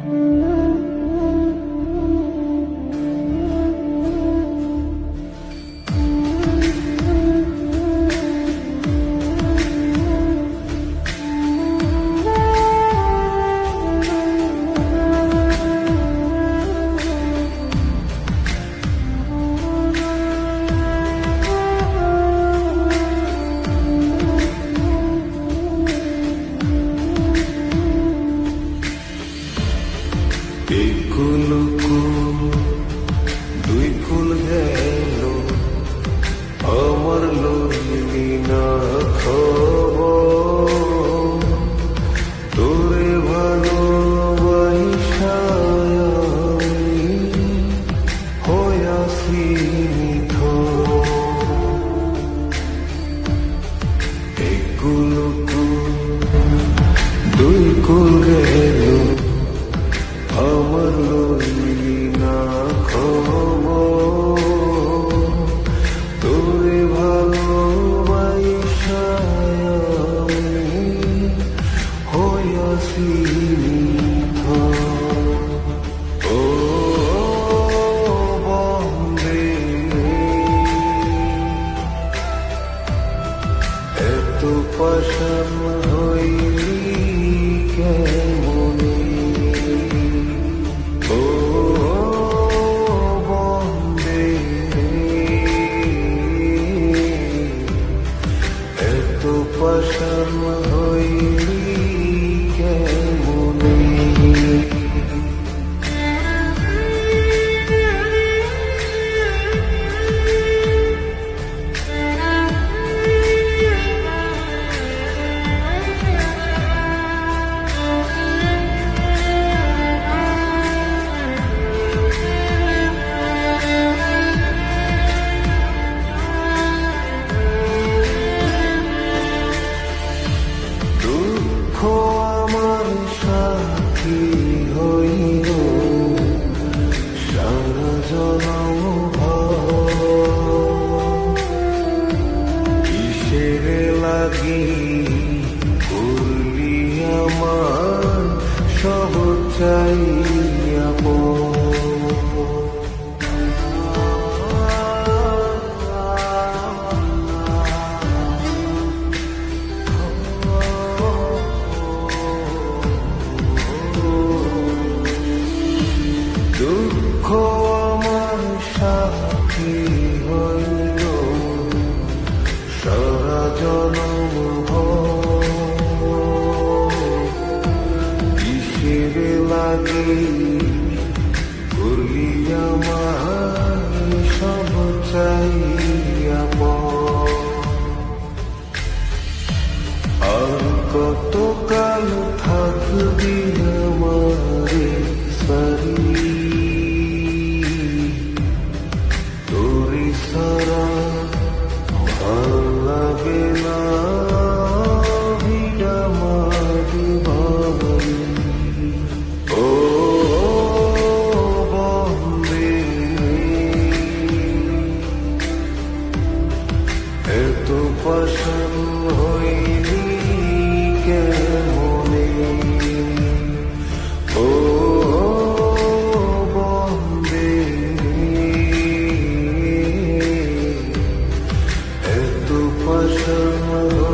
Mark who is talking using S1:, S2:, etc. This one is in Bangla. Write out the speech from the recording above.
S1: Thank you. দুই পাশান হইলি কেমনে? ও বন্দে। এত পাশান হইলি লাগি। করলি আমার সব চাইয়া দুঃখ আমার সাথী হইল সারা করলি আমার সব চাইয়া আর কত কাল থাকবি আমার সারি? তোর সারা ভালো লাগে না। রূপসম হইলি কেমনে ও বন্দে এত পশম